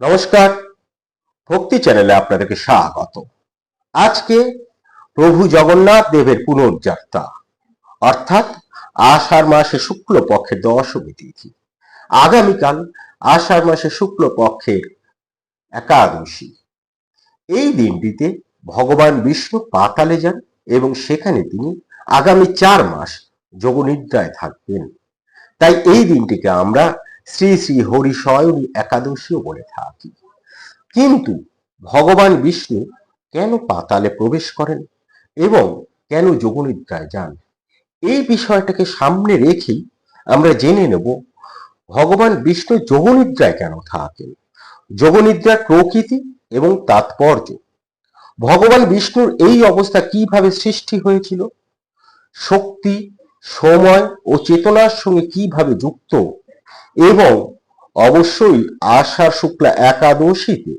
নমস্কার। ভক্তি চ্যানেলে আপনাদেরকে স্বাগত। আজকে প্রভু জগন্নাথ দেবের পুনর্যাত্রা, অর্থাৎ আষাঢ় মাসে শুক্ল পক্ষের দশমী তিথি। আগামীকাল আষাঢ় মাসে শুক্ল পক্ষের একাদশী। এই দিনটিতে ভগবান বিষ্ণু পাতালে যান এবং সেখানে তিনি আগামী চার মাস যোগনিদ্রায় থাকবেন। তাই এই দিনটিকে আমরা শ্রী শ্রী হরিশয়নী একাদশীও বলে থাকি। কিন্তু ভগবান বিষ্ণু কেন পাতালে প্রবেশ করেন এবং কেন যোগনিদ্রায় যান? এই বিষয়টাকে সামনে রেখেই আমরা জেনে নেব ভগবান বিষ্ণু যোগনিদ্রায় কেন থাকেন? যোগনিদ্রার প্রকৃতি এবং তাৎপর্য। ভগবান বিষ্ণুর এই অবস্থা কীভাবে সৃষ্টি হয়েছিল? শক্তি, সময় ও চেতনার সঙ্গে কীভাবে যুক্ত এবং অবশ্যই আষাঢ় শুক্লা একাদশীতে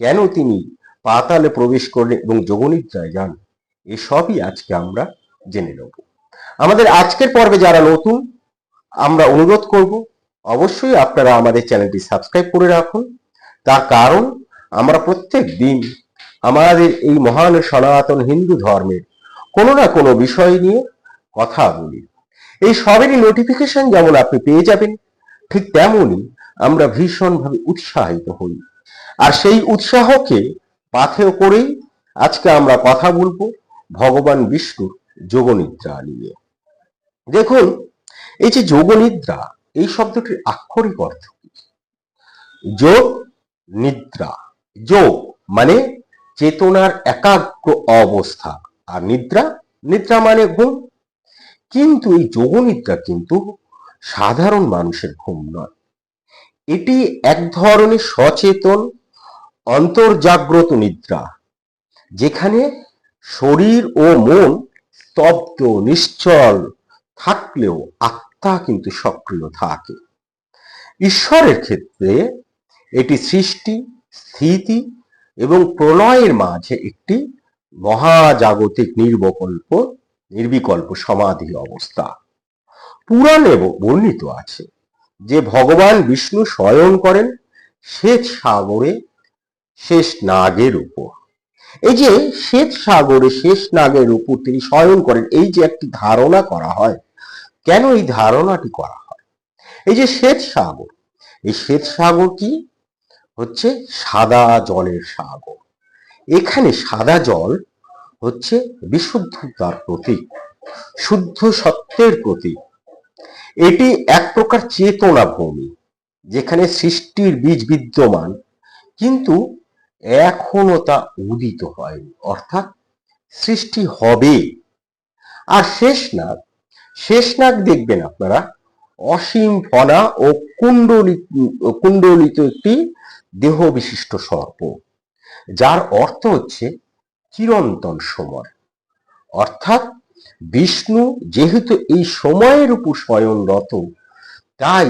কেন তিনি পাতালে প্রবেশ করলেন এবং যোগনিদ্রায় যান? এসবই আজকে আমরা জেনে নেব। আমাদের আজকের পর্বে যারা নতুন, আমরা অনুরোধ করব, অবশ্যই আপনারা আমাদের চ্যানেলটি সাবস্ক্রাইব করে রাখুন। তার কারণ, আমরা প্রত্যেক দিন আমাদের এই মহান সনাতন হিন্দু ধর্মের কোনো না কোনো বিষয় নিয়ে কথা বলি। এই সবেরই নোটিফিকেশন যেমন আপনি পেয়ে যাবেন ঠিক তেমনই আমরা ভীষণভাবে উৎসাহিত হই। আর সেই উৎসাহকে পাথেয় করেই আজকে আমরা কথা বলব ভগবান বিষ্ণুর যোগনিদ্রা নিয়ে। দেখুন, এই যে যোগনিদ্রা, এই শব্দটির আক্ষরিক অর্থ কি? যোগ নিদ্রা। যোগ মানে চেতনার একাগ্র অবস্থা, আর নিদ্রা নিদ্রা মানে ঘুম। কিন্তু এই যোগনিদ্রা কিন্তু সাধারণ মানুষের ঘুম নয়। এটি এক ধরনের সচেতন, অন্তর্জাগ্রত নিদ্রা, যেখানে শরীর ও মন স্তব্ধ, নিশ্চল থাকলেও আত্মা কিন্তু সক্রিয় থাকে। ঈশ্বরের ক্ষেত্রে এটি সৃষ্টি, স্থিতি এবং প্রলয়ের মাঝে একটি মহাজাগতিক নির্বকল্প, নির্বিকল্প সমাধি অবস্থা। পুরাণে বর্ণিত আছে। যে ভগবান বিষ্ণু শয়ন করেন, শ্বেত সাগরে শেষ নাগের উপর। এই যে শ্বেত সাগরে শেষ নাগের উপর তিনি শয়ন করেন, এই যে একটি ধারণা করা হয়, কেন এই ধারণাটি করা হয়? এই যে শ্বেত সাগর, এই শ্বেত সাগর কি? হচ্ছে সাদা জলের সাগর। এখানে সাদা জল হচ্ছে বিশুদ্ধতার প্রতীক, শুদ্ধ সত্যের প্রতীক। এটি এক প্রকার চেতনা ভূমি যেখানে সৃষ্টির বীজ বিদ্যমান, কিন্তু এখনও তা উদিত হয়নি। অর্থাৎ সৃষ্টি হবে। আর শেষনাগ শেষনাগ দেখবেন আপনারা, অসীম ফনা ও কুণ্ডলিত কুণ্ডলিত একটি দেহ বিশিষ্ট সর্প, যার অর্থ হচ্ছে চিরন্তন সময়। অর্থাৎ বিষ্ণু যেহেতু এই সময়ের উপর স্বয়ংরত, তাই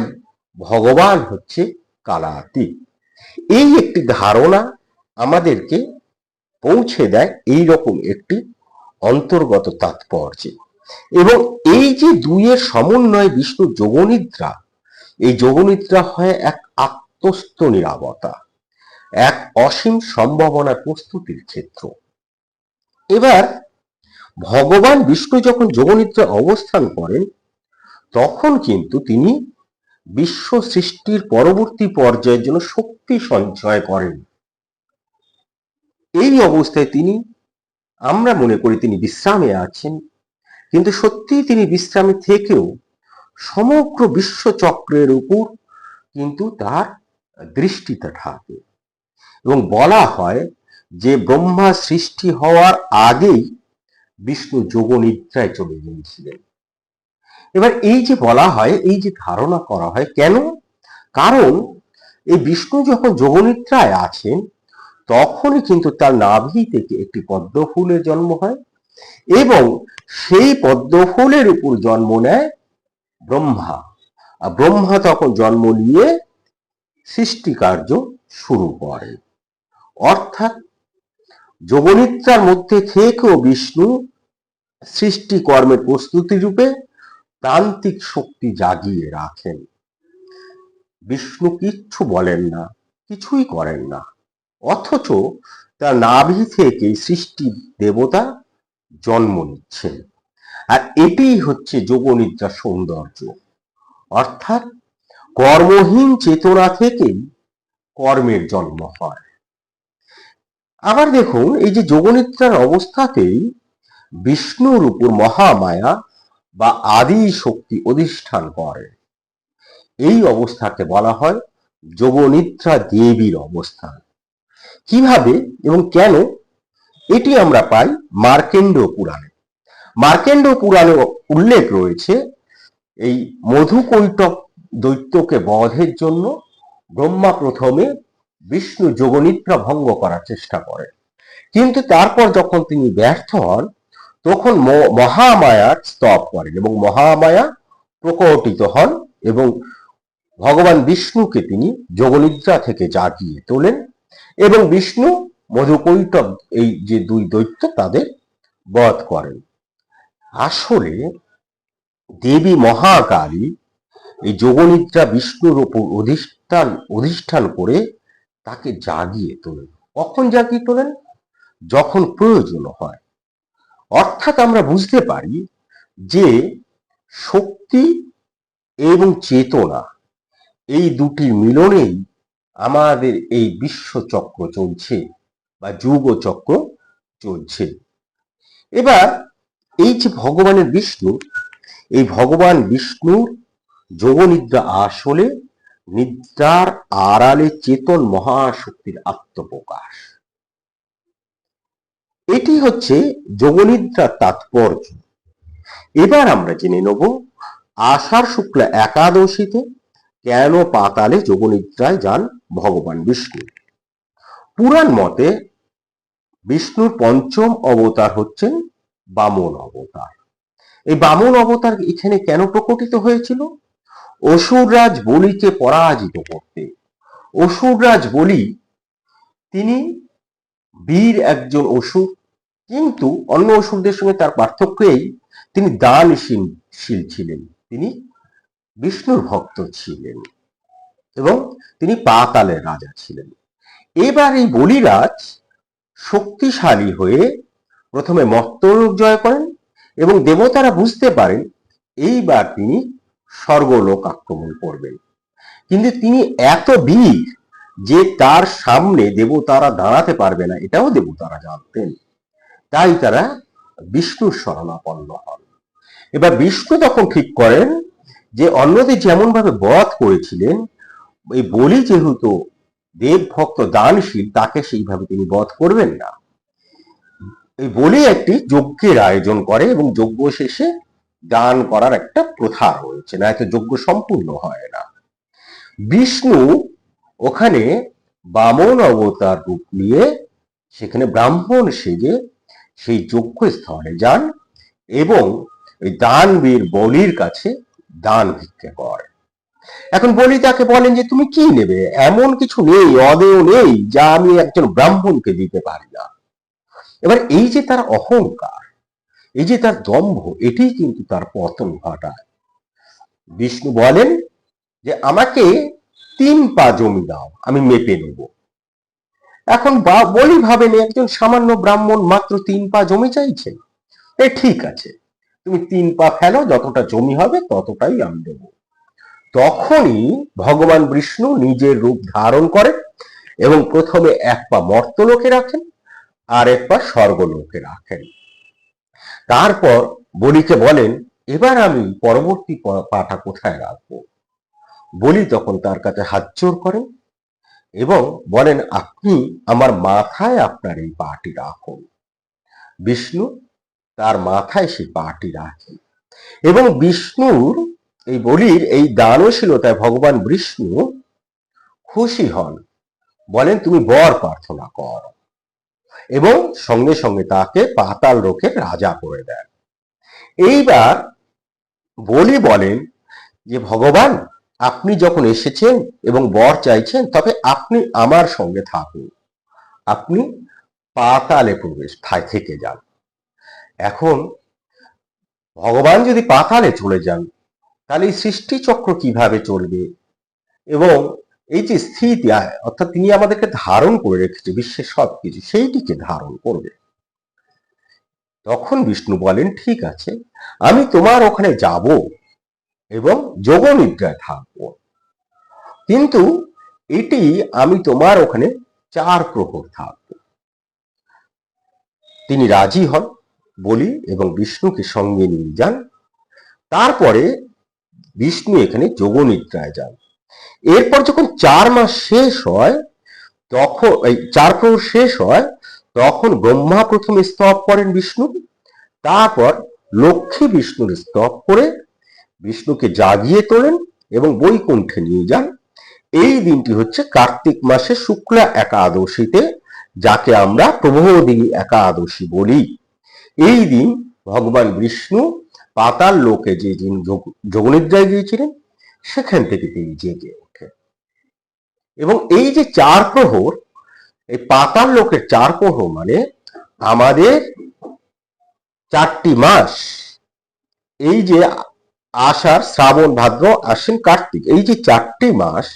ভগবান হচ্ছে কালাতীত এই একটি ধারণা আমাদেরকে পৌঁছে দেয় এই রকম একটি অন্তর্গত তাৎপর্যে। এবং এই যে দুইয়ের সমন্বয়ে বিষ্ণু যোগনিদ্রা, এই যোগনিদ্রা হয় এক আত্মস্থ নিরাপত্তা এক অসীম সম্ভাবনার প্রস্তুতির ক্ষেত্র। এবার ভগবান বিষ্ণু যখন যোগনিদ্রা অবস্থান করেন, তখন কিন্তু তিনি বিশ্ব সৃষ্টির পরবর্তী পর্যায়ের জন্য শক্তি সঞ্চয় করেন। এই অবস্থায় তিনি, আমরা মনে করি তিনি বিশ্রামে আছেন, কিন্তু সত্যিই তিনি বিশ্রামে থেকেও সমগ্র বিশ্বচক্রের উপর কিন্তু তার দৃষ্টিটা থাকে। এবং বলা হয় যে ব্রহ্মা সৃষ্টি হওয়ার আগেই বিষ্ণু যোগ নিদ্রায় চলে গিয়েছিলেন। এবার এই যে বলা হয়, এই যে ধারণা করা হয়, কেন? কারণ এই বিষ্ণু যখন যোগনিদ্রায় আছেন, তখনই কিন্তু তার নাভি থেকে একটি পদ্ম ফুলের জন্ম হয় এবং সেই পদ্ম ফুলের উপর জন্ম নেয় ব্রহ্মা। আর ব্রহ্মা তখন জন্ম নিয়ে সৃষ্টি কার্য শুরু করে অর্থাৎ যোগনিদ্রার মধ্যে থেকেও বিষ্ণু সৃষ্টি কর্মের প্রস্তুতি রূপে প্রান্তিক শক্তি জাগিয়ে রাখেন। বিষ্ণু কিচ্ছু বলেন না, কিছুই করেন না। অথচ তার নাভি থেকে সৃষ্টি দেবতা জন্ম নিচ্ছেন। আর এটাই হচ্ছে যোগনিদ্রার সৌন্দর্য। অর্থাৎ কর্মহীন চেতনা থেকেই কর্মের জন্ম হয়। আবার দেখুন, এই যে যোগনিদ্রার অবস্থাতেই বিষ্ণুর উপর মহামায়া বা আদি শক্তি অধিষ্ঠান করে। এই অবস্থাকে বলা হয় যোগনিদ্রা দেবীর অবস্থান। কীভাবে এবং কেন? এটি আমরা পাই মার্কেন্ড পুরাণে। মার্কেন্ড পুরাণে উল্লেখ রয়েছে, এই মধুকৈটক দৈত্যকে বধের জন্য ব্রহ্মা প্রথমে বিষ্ণু যোগনিদ্রা ভঙ্গ করার চেষ্টা করেন। কিন্তু তারপর যখন তিনি ব্যর্থ হন, তখন মহামায়ার স্তব করেন এবং মহামায়া প্রকটিত হন এবং ভগবান বিষ্ণুকে তিনি যোগনিদ্রা থেকে জাগিয়ে তোলেন এবং বিষ্ণু মধুকৈটব এই যে দুই দৈত্য তাদের বধ করেন। আসলে দেবী মহাকালী এই যোগনিদ্রা বিষ্ণুর উপর অধিষ্ঠান অধিষ্ঠান করে তাকে জাগিয়ে তোলেন। কখন জাগিয়ে তোলেন? যখন প্রয়োজন হয়। অর্থাৎ আমরা বুঝতে পারি যে শক্তি এবং চেতনা এই দুটি মিলনেই আমাদের এই বিশ্বচক্র চলছে বা যুগ চক্র চলছে। এবার এই যে ভগবানের বিষ্ণু, এই ভগবান বিষ্ণুর যোগনিদ্রা আসলে নিদ্রার আড়ালে চেতন মহাশক্তির আত্মপ্রকাশ। এটি হচ্ছে যোগনিদ্রার তাৎপর্য। এবার আমরা জেনে নেব, আষাঢ় শুক্লা একাদশীতে কেন পাতালে যোগনিদ্রায় যান ভগবান বিষ্ণু? পুরাণ মতে বিষ্ণুর পঞ্চম অবতার হচ্ছেন বামন অবতার। এই বামন অবতার এখানে কেন প্রকটিত হয়েছিল? অসুররাজ বলিকে পরাজিত করতে। অসুররাজ বলি, তিনি বীর একজন অসুর, কিন্তু অন্য অসুরদের সঙ্গে তার পার্থক্য এই তিনি দানশীল শীল ছিলেন। তিনি বিষ্ণুর ভক্ত ছিলেন এবং তিনি পাতালের রাজা ছিলেন। এবার এই বলিরাজ শক্তিশালী হয়ে প্রথমে মর্তলোক জয় করেন এবং দেবতারা বুঝতে পারেন, এইবার তিনি স্বর্গলোক আক্রমণ করবেন। কিন্তু তিনি এত বীর যে তার সামনে দেবতারা দাঁড়াতে পারবে না, এটাও দেবতারা জানতেন। তাই তারা বিষ্ণুর শরণাপন্ন হন। এবার বিষ্ণু তখন ঠিক করেন যে অন্যদের যেমন ভাবে বধ করেছিলেন, এই বলি যেহেতু দেব ভক্ত দানশীল, তাকে সেইভাবে তিনি বধ করবেন না। এই বলি একটি যজ্ঞের আয়োজন করে এবং যজ্ঞ শেষে দান করার একটা প্রথা রয়েছে, না এত যজ্ঞ সম্পূর্ণ হয় না। বিষ্ণু ওখানে বামন অবতার রূপ নিয়ে সেখানে ব্রাহ্মণ সেজে সেই যজ্ঞ স্থলে যান এবং ওই দানবীর বলির কাছে দান ভিক্ষে করে। এখন বলি তাকে বলেন যে, তুমি কি নেবে? এমন কিছু নেই, অদেয় নেই, যা আমি একজন ব্রাহ্মণকে দিতে পারি না। এবার এই যে তার অহংকার এই যে তার দম্ভ, এটাই কিন্তু তার পতন ঘটায়। বিষ্ণু বলেন যে, আমাকে তিন পা জমি দাও, আমি মেপে নেব। এখন বলি ভাবেন, একজন সামান্য ব্রাহ্মণ মাত্র তিন পা জমি চাইছেন এ ঠিক আছে, তুমি তিন পা ফেলো, যতটা জমি হবে ততটাই আমি দেব। তখনই ভগবান বিষ্ণু নিজের রূপ ধারণ করেন এবং প্রথমে এক পা মর্তলোকে রাখেন, আর এক পা স্বর্গলোকে রাখেন। তারপর বলিকে বলেন, এবার আমি পরবর্তী প- পাটা কোথায় রাখব? বলি তখন তার কাছে হাত জোর করেন এবং বলেন, আপনি আমার মাথায় আপনার এই পাটি রাখুন। বিষ্ণু তার মাথায় সেই পাটি রাখেন এবং বিষ্ণুর এই বলির এই দানশীলতায় ভগবান বিষ্ণু খুশি হন। বলেন, তুমি বর প্রার্থনা কর। এবং সঙ্গে সঙ্গে তাকে পাতাল লোকের রাজা করে দেন। এইবার বলি বলেন যে, ভগবান, আপনি যখন এসেছেন এবং বর চাইছেন, তবে আপনি আমার সঙ্গে থাকুন। আপনি পাতালে প্রবেশ থেকে যান। এখন ভগবান যদি পাতালে চলে যান, তাহলে সৃষ্টি চক্র কীভাবে চলবে? এবং এই যে স্থিতি অর্থাৎ তিনি আমাদেরকে ধারণ করে রেখেছে, বিশ্বের সবকিছু, সেইটিকে ধারণ করবে। তখন বিষ্ণু বলেন, ঠিক আছে, আমি তোমার ওখানে যাব এবং যোগ নিদ্রায় থাকব। কিন্তু এটি আমি তোমার ওখানে চার প্রহর থাকব। তিনি রাজি হন বলি এবং বিষ্ণুকে সঙ্গে নিয়ে যান। তারপরে বিষ্ণু এখানে যোগ নিদ্রায় যান। এরপর যখন চার মাস শেষ হয়, তখন, এই চার প্রহর শেষ হয়, তখন ব্রহ্মা প্রথমে স্তব করেন বিষ্ণু, তারপর লক্ষ্মী বিষ্ণুর স্তব করে বিষ্ণুকে জাগিয়ে তোলেন এবং বৈকুণ্ঠে নিয়ে যান। এই দিনটি হচ্ছে কার্তিক মাসে শুক্লা একাদশীতে, যাকে আমরা প্রবোধিনী একাদশী বলি। এই দিন ভগবান বিষ্ণু পাতাল লোকে যে দিন যোগ- যোগনিদ্রায় গিয়েছিলেন সেখান থেকে তিনি জেগে ওঠেন। এবং এই যে চার প্রহর, এই পাতাল লোকের চার প্রহর মানে আমাদের চারটি মাস, এই যে আষাঢ়, শ্রাবণ, ভাদ্র, আশ্বিন, কার্তিক, এই যে চারটি মাস,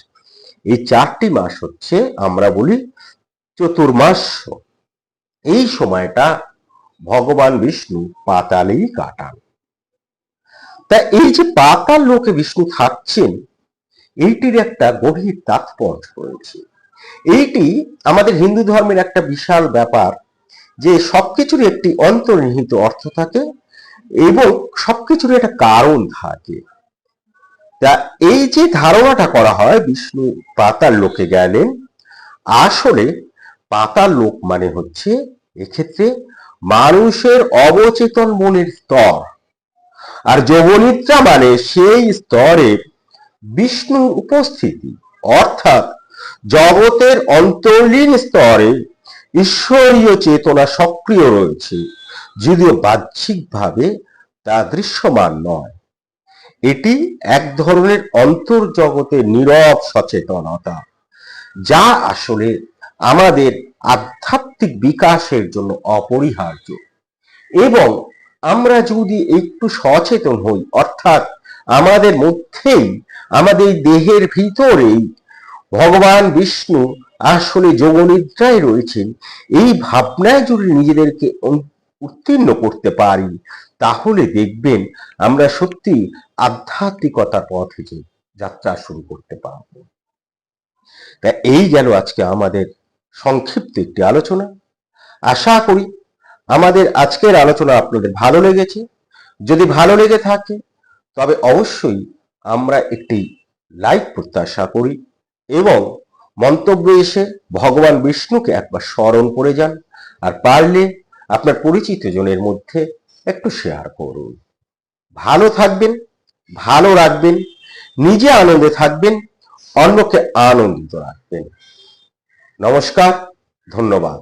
এই চারটি মাস হচ্ছে আমরা বলি চতুর্মাস। এই সময়টা ভগবান বিষ্ণু পাতালেই কাটান। তা এই যে পাতাল লোকে বিষ্ণু থাকছেন, এইটির একটা গভীর তাৎপর্য রয়েছে। এইটি আমাদের হিন্দু ধর্মের একটা বিশাল ব্যাপার যে সবকিছুর একটি অন্তর্নিহিত অর্থ থাকে এবং সবকিছুর একটা কারণ থাকে। তা এই যে ধারণাটা করা হয় বিষ্ণু পাতাল লোকে গেলেন, আসলে পাতাল লোক মানে হচ্ছে এক্ষেত্রে মানুষের অবচেতন মনের স্তর। আর যোগনিদ্রা মানে সেই স্তরে বিষ্ণুর উপস্থিতি। অর্থাৎ জগতের অন্তর্লীন স্তরে ঈশ্বরীয় চেতনা সক্রিয় রয়েছে, যদিও বাহ্যিকভাবে তা দৃশ্যমান নয়। এটি এক ধরনের অন্তর্জগতের নীরব সচেতনতা, যা আসলে আমাদের আধ্যাত্মিক বিকাশের জন্য অপরিহার্য এবং আমরা যদি একটু সচেতন হই, অর্থাৎ আমাদের মধ্যেই, আমাদের দেহের ভিতরেই ভগবান বিষ্ণু আসলে যোগনিদ্রায় রয়েছেন, এই ভাবনায় যদি নিজেদেরকে উত্তীর্ণ করতে পারি, তাহলে দেখবেন আমরা সত্যি আধ্যাত্মিকতার পথে যাত্রা শুরু করতে পারব। তা এই গেল আজকে আমাদের সংক্ষিপ্ত একটি আলোচনা। আশা করি আমাদের আজকের আলোচনা আপনাদের ভালো লেগেছে। যদি ভালো লেগে থাকে, তবে অবশ্যই আমরা একটি লাইক প্রত্যাশা করি এবং মন্তব্য এসে ভগবান বিষ্ণুকে একবার স্মরণ করে যান আর পারলে আপনার পরিচিত জনের মধ্যে একটু শেয়ার করুন। ভালো থাকবেন, ভালো রাখবেন, নিজে আনন্দে থাকবেন, অন্যকে আনন্দিত রাখবেন। নমস্কার, ধন্যবাদ।